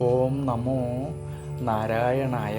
ഓം നമോ നാരായണായ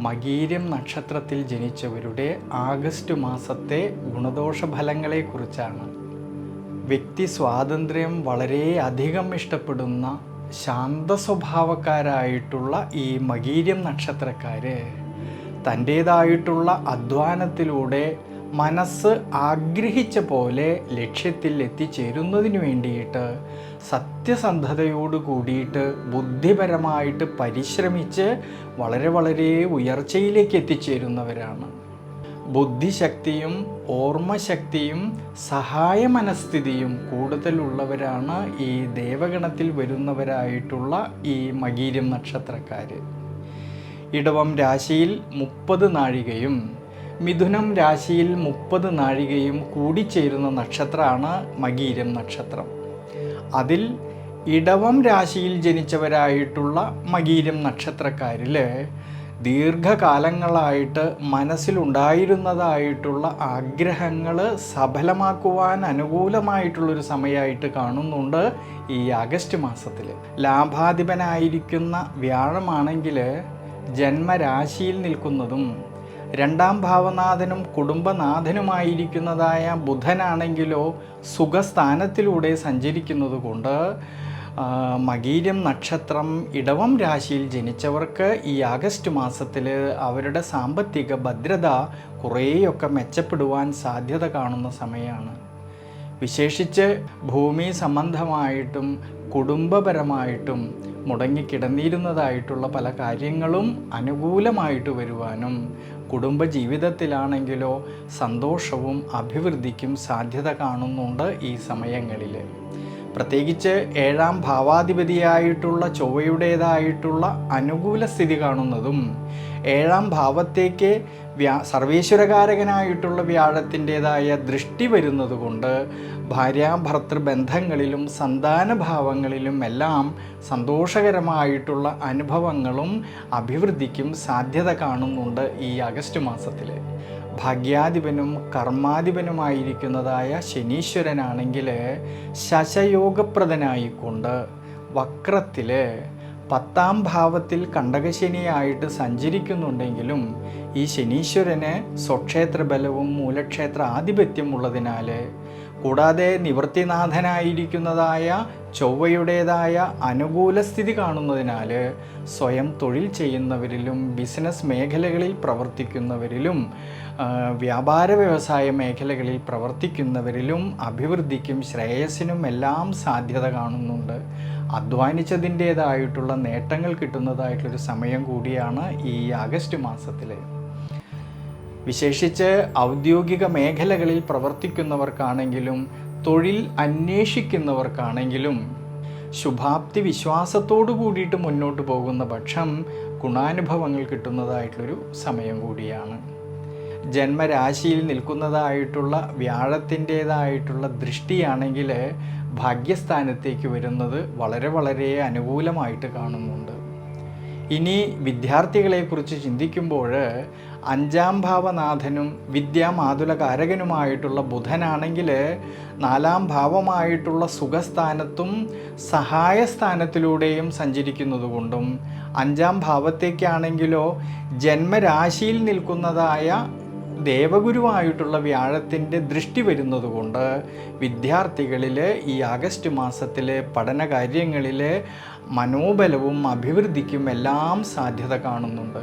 മകീരം നക്ഷത്രത്തിൽ ജനിച്ചവരുടെ ആഗസ്റ്റ് മാസത്തെ ഗുണദോഷ ഫലങ്ങളെക്കുറിച്ചാണ് വ്യക്തി സ്വാതന്ത്ര്യം വളരെ അധികം ഇഷ്ടപ്പെടുന്ന ശാന്ത സ്വഭാവക്കാരായിട്ടുള്ള ഈ മകീര്യം നക്ഷത്രക്കാർ തന്റേതായിട്ടുള്ള അധ്വാനത്തിലൂടെ മനസ്സ് ആഗ്രഹിച്ച പോലെ ലക്ഷ്യത്തിൽ എത്തിച്ചേരുന്നതിന് വേണ്ടിയിട്ട് സത്യസന്ധതയോട് കൂടിയിട്ട് ബുദ്ധിപരമായിട്ട് പരിശ്രമിച്ച് വളരെ വളരെ ഉയർച്ചയിലേക്ക് എത്തിച്ചേരുന്നവരാണ്. ബുദ്ധിശക്തിയും ഓർമ്മശക്തിയും സഹായ മനസ്ഥിതിയും കൂടുതലുള്ളവരാണ് ഈ ദേവഗണത്തിൽ വരുന്നവരായിട്ടുള്ള ഈ മകീരം നക്ഷത്രക്കാർ ഇടവം രാശിയിൽ മുപ്പത് നാഴികയും മിഥുനം രാശിയിൽ മുപ്പത് നാഴികയും കൂടിച്ചേരുന്ന നക്ഷത്രമാണ് മകീരം നക്ഷത്രം. അതിൽ ഇടവം രാശിയിൽ ജനിച്ചവരായിട്ടുള്ള മകീരം നക്ഷത്രക്കാരിൽ ദീർഘകാലങ്ങളായിട്ട് മനസ്സിലുണ്ടായിരുന്നതായിട്ടുള്ള ആഗ്രഹങ്ങൾ സഫലമാക്കുവാൻ അനുകൂലമായിട്ടുള്ളൊരു സമയമായിട്ട് കാണുന്നുണ്ട് ഈ ആഗസ്റ്റ് മാസത്തിൽ ലാഭാധിപനായിരിക്കുന്ന വ്യാഴമാണെങ്കിൽ ജന്മരാശിയിൽ നിൽക്കുന്നതും രണ്ടാം ഭാവനാഥനും കുടുംബനാഥനുമായിരിക്കുന്നതായ ബുധനാണെങ്കിലോ സുഖസ്ഥാനത്തിലൂടെ സഞ്ചരിക്കുന്നത് കൊണ്ട് മകീരം നക്ഷത്രം ഇടവം രാശിയിൽ ജനിച്ചവർക്ക് ഈ ആഗസ്റ്റ് മാസത്തിൽ അവരുടെ സാമ്പത്തിക ഭദ്രത കുറേയൊക്കെ മെച്ചപ്പെടുവാൻ സാധ്യത കാണുന്ന സമയമാണ് വിശേഷിച്ച് ഭൂമി സംബന്ധമായിട്ടും കുടുംബപരമായിട്ടും മുടങ്ങിക്കിടന്നിരുന്നതായിട്ടുള്ള പല കാര്യങ്ങളും അനുകൂലമായിട്ട് വരുവാനും കുടുംബ ജീവിതത്തിലാണെങ്കിലോ സന്തോഷവും അഭിവൃദ്ധിക്കും സാധ്യത കാണുന്നുണ്ട് ഈ സമയങ്ങളിൽ പ്രത്യേകിച്ച് ഏഴാം ഭാവാധിപതിയായിട്ടുള്ള ചൊവ്വയുടേതായിട്ടുള്ള അനുകൂല സ്ഥിതി കാണുന്നതും ഏഴാം ഭാവത്തേക്ക് വ്യാ സർവേശ്വരകാരകനായിട്ടുള്ള വ്യാഴത്തിന്റെതായ ദൃഷ്ടി വരുന്നത് കൊണ്ട് ഭാര്യാഭർത്തൃ ബന്ധങ്ങളിലും സന്താനഭാവങ്ങളിലും എല്ലാം സന്തോഷകരമായിട്ടുള്ള അനുഭവങ്ങളും അഭിവൃദ്ധിക്കും സാധ്യത കാണുന്നുണ്ട് ഈ ആഗസ്റ്റ് മാസത്തിൽ ഭാഗ്യാധിപനും കർമാധിപനുമായിരിക്കുന്നതായ ശനീശ്വരനാണെങ്കിൽ ശശയോഗപ്രദനായിക്കൊണ്ട് വക്രത്തിൽ പത്താം ഭാവത്തിൽ കണ്ടകശനിയായിട്ട് സഞ്ചരിക്കുന്നുണ്ടെങ്കിലും ഈ ശനീശ്വരന് സ്വക്ഷേത്ര ബലവും മൂലക്ഷേത്ര ആധിപത്യം ഉള്ളതിനാൽ കൂടാതെ നിവൃത്തിനാഥനായിരിക്കുന്നതായ ചൊവ്വയുടേതായ അനുകൂല സ്ഥിതി കാണുന്നതിനാൽ സ്വയം തൊഴിൽ ചെയ്യുന്നവരിലും ബിസിനസ് മേഖലകളിൽ പ്രവർത്തിക്കുന്നവരിലും വ്യാപാര വ്യവസായ മേഖലകളിൽ പ്രവർത്തിക്കുന്നവരിലും അഭിവൃദ്ധിക്കും ശ്രേയസിനും എല്ലാം സാധ്യത കാണുന്നുണ്ട്. അധ്വാനിച്ചതിന്റേതായിട്ടുള്ള നേട്ടങ്ങൾ കിട്ടുന്നതായിട്ടുള്ളൊരു സമയം കൂടിയാണ് ഈ ആഗസ്റ്റ് മാസത്തിൽ വിശേഷിച്ച് ഔദ്യോഗിക മേഖലകളിൽ പ്രവർത്തിക്കുന്നവർക്കാണെങ്കിലും തൊഴിൽ അന്വേഷിക്കുന്നവർക്കാണെങ്കിലും ശുഭാപ്തി വിശ്വാസത്തോടു കൂടിയിട്ട് മുന്നോട്ട് പോകുന്ന പക്ഷം ഗുണാനുഭവങ്ങൾ കിട്ടുന്നതായിട്ടുള്ളൊരു സമയം കൂടിയാണ്. ജന്മരാശിയിൽ നിൽക്കുന്നതായിട്ടുള്ള വ്യാഴത്തിന്റേതായിട്ടുള്ള ദൃഷ്ടിയാണെങ്കിൽ ഭാഗ്യസ്ഥാനത്തേക്ക് വരുന്നത് വളരെ വളരെ അനുകൂലമായിട്ട് കാണുന്നുണ്ട്. ഇനി വിദ്യാർത്ഥികളെക്കുറിച്ച് ചിന്തിക്കുമ്പോൾ അഞ്ചാം ഭാവനാഥനും വിദ്യാമാതുലകാരകനുമായിട്ടുള്ള ബുധനാണെങ്കിൽ നാലാം ഭാവമായിട്ടുള്ള സുഖസ്ഥാനത്തും സഹായസ്ഥാനത്തിലൂടെയും സഞ്ചരിക്കുന്നതുകൊണ്ടും അഞ്ചാം ഭാവത്തേക്കാണെങ്കിലോ ജന്മരാശിയിൽ നിൽക്കുന്നതായ ദേവഗുരുവായിട്ടുള്ള വ്യാഴത്തിന്റെ ദൃഷ്ടി വരുന്നതുകൊണ്ട് വിദ്യാർത്ഥികളിൽ ഈ ആഗസ്റ്റ് മാസത്തിലെ പഠനകാര്യങ്ങളിൽ മനോബലവും അഭിവൃദ്ധിക്കും എല്ലാം സാധ്യത കാണുന്നുണ്ട്.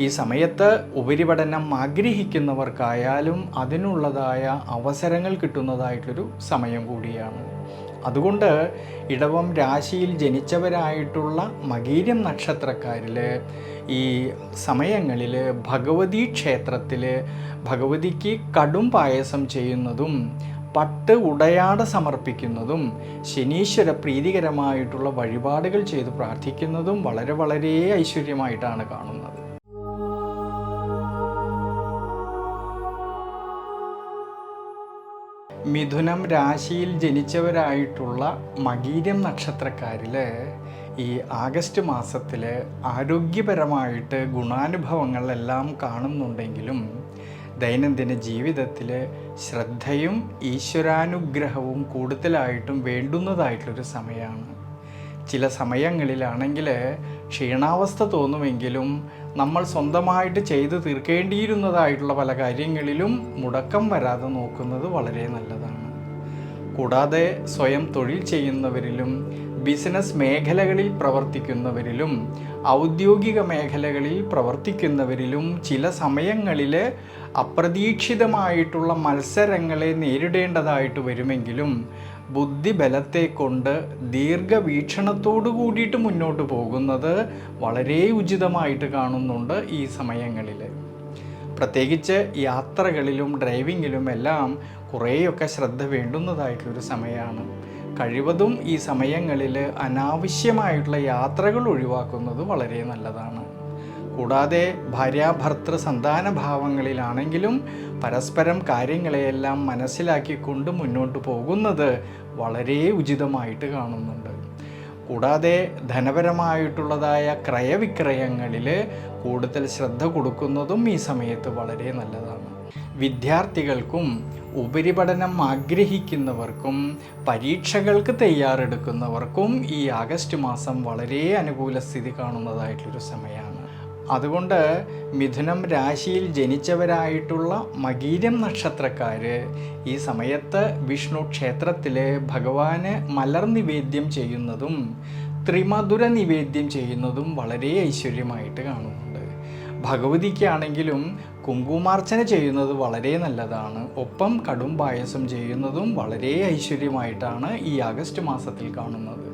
ഈ സമയത്ത് ഉപരിപഠനം ആഗ്രഹിക്കുന്നവർക്കായാലും അതിനുള്ളതായ അവസരങ്ങൾ കിട്ടുന്നതായിട്ടൊരു സമയം കൂടിയാണ്. അതുകൊണ്ട് ഇടവം രാശിയിൽ ജനിച്ചവരായിട്ടുള്ള മകീരം നക്ഷത്രക്കാരിൽ ഈ സമയങ്ങളിൽ ഭഗവതി ക്ഷേത്രത്തിൽ ഭഗവതിക്ക് കടും പായസം ചെയ്യുന്നതും പട്ട് ഉടയാട സമർപ്പിക്കുന്നതും ശനീശ്വര പ്രീതികരമായിട്ടുള്ള വഴിപാടുകൾ ചെയ്ത് പ്രാർത്ഥിക്കുന്നതും വളരെ വളരെ ഐശ്വര്യമായിട്ടാണ് കാണുന്നത്. മിഥുനം രാശിയിൽ ജനിച്ചവരായിട്ടുള്ള മകീരം നക്ഷത്രക്കാരിൽ ഈ ആഗസ്റ്റ് മാസത്തിൽ ആരോഗ്യപരമായിട്ട് ഗുണാനുഭവങ്ങളെല്ലാം കാണുന്നുണ്ടെങ്കിലും ദൈനംദിന ജീവിതത്തിൽ ശ്രദ്ധയും ഈശ്വരാനുഗ്രഹവും കൂടുതലായിട്ടും വേണ്ടുന്നതായിട്ടുള്ളൊരു സമയമാണ് ചില സമയങ്ങളിലാണെങ്കിൽ ക്ഷീണാവസ്ഥ തോന്നുമെങ്കിലും നമ്മൾ സ്വന്തമായിട്ട് ചെയ്തു തീർക്കേണ്ടിയിരുന്നതായിട്ടുള്ള പല കാര്യങ്ങളിലും മുടക്കം വരാതെ നോക്കുന്നത് വളരെ നല്ലതാണ്. കൂടാതെ സ്വയം തൊഴിൽ ചെയ്യുന്നവരിലും ബിസിനസ് മേഖലകളിൽ പ്രവർത്തിക്കുന്നവരിലും ഔദ്യോഗിക മേഖലകളിൽ പ്രവർത്തിക്കുന്നവരിലും ചില സമയങ്ങളിൽ അപ്രതീക്ഷിതമായിട്ടുള്ള മത്സരങ്ങളെ നേരിടേണ്ടതായിട്ട് വരുമെങ്കിലും ബുദ്ധിബലത്തെ കൊണ്ട് ദീർഘവീക്ഷണത്തോടു കൂടിയിട്ട് മുന്നോട്ട് പോകുന്നത് വളരെ ഉചിതമായിട്ട് കാണുന്നുണ്ട് ഈ സമയങ്ങളിൽ പ്രത്യേകിച്ച് യാത്രകളിലും ഡ്രൈവിങ്ങിലും എല്ലാം കുറേയൊക്കെ ശ്രദ്ധ വേണ്ടുന്നതായിട്ടുള്ളൊരു സമയമാണ് കഴിവതും ഈ സമയങ്ങളിൽ അനാവശ്യമായിട്ടുള്ള യാത്രകൾ ഒഴിവാക്കുന്നത് വളരെ നല്ലതാണ്. കൂടാതെ ഭാര്യാഭർത്തൃ സന്താന ഭാവങ്ങളിലാണെങ്കിലും പരസ്പരം കാര്യങ്ങളെയെല്ലാം മനസ്സിലാക്കിക്കൊണ്ട് മുന്നോട്ട് പോകുന്നത് വളരെ ഉചിതമായിട്ട് കാണുന്നുണ്ട്. കൂടാതെ ധനപരമായിട്ടുള്ളതായ ക്രയവിക്രയങ്ങളിൽ കൂടുതൽ ശ്രദ്ധ കൊടുക്കുന്നതും ഈ സമയത്ത് വളരെ നല്ലതാണ്. വിദ്യാർത്ഥികൾക്കും ഉപരിപഠനം ആഗ്രഹിക്കുന്നവർക്കും പരീക്ഷകൾക്ക് തയ്യാറെടുക്കുന്നവർക്കും ഈ ആഗസ്റ്റ് മാസം വളരെ അനുകൂല സ്ഥിതി കാണുന്നതായിട്ടുള്ളൊരു സമയമാണ് അതുകൊണ്ട് മിഥുനം രാശിയിൽ ജനിച്ചവരായിട്ടുള്ള മകീരം നക്ഷത്രക്കാർ ഈ സമയത്ത് വിഷ്ണു ക്ഷേത്രത്തിൽ ഭഗവാന് മലർ നിവേദ്യം ചെയ്യുന്നതും ത്രിമധുര നിവേദ്യം ചെയ്യുന്നതും വളരെ ഐശ്വര്യമായിട്ട് കാണുന്നുണ്ട്. ഭഗവതിക്കാണെങ്കിലും കുങ്കുമാർച്ചന ചെയ്യുന്നത് വളരെ നല്ലതാണ്. ഒപ്പം കടും പായസം ചെയ്യുന്നതും വളരെ ഐശ്വര്യമായിട്ടാണ് ഈ ആഗസ്റ്റ് മാസത്തിൽ കാണുന്നത്.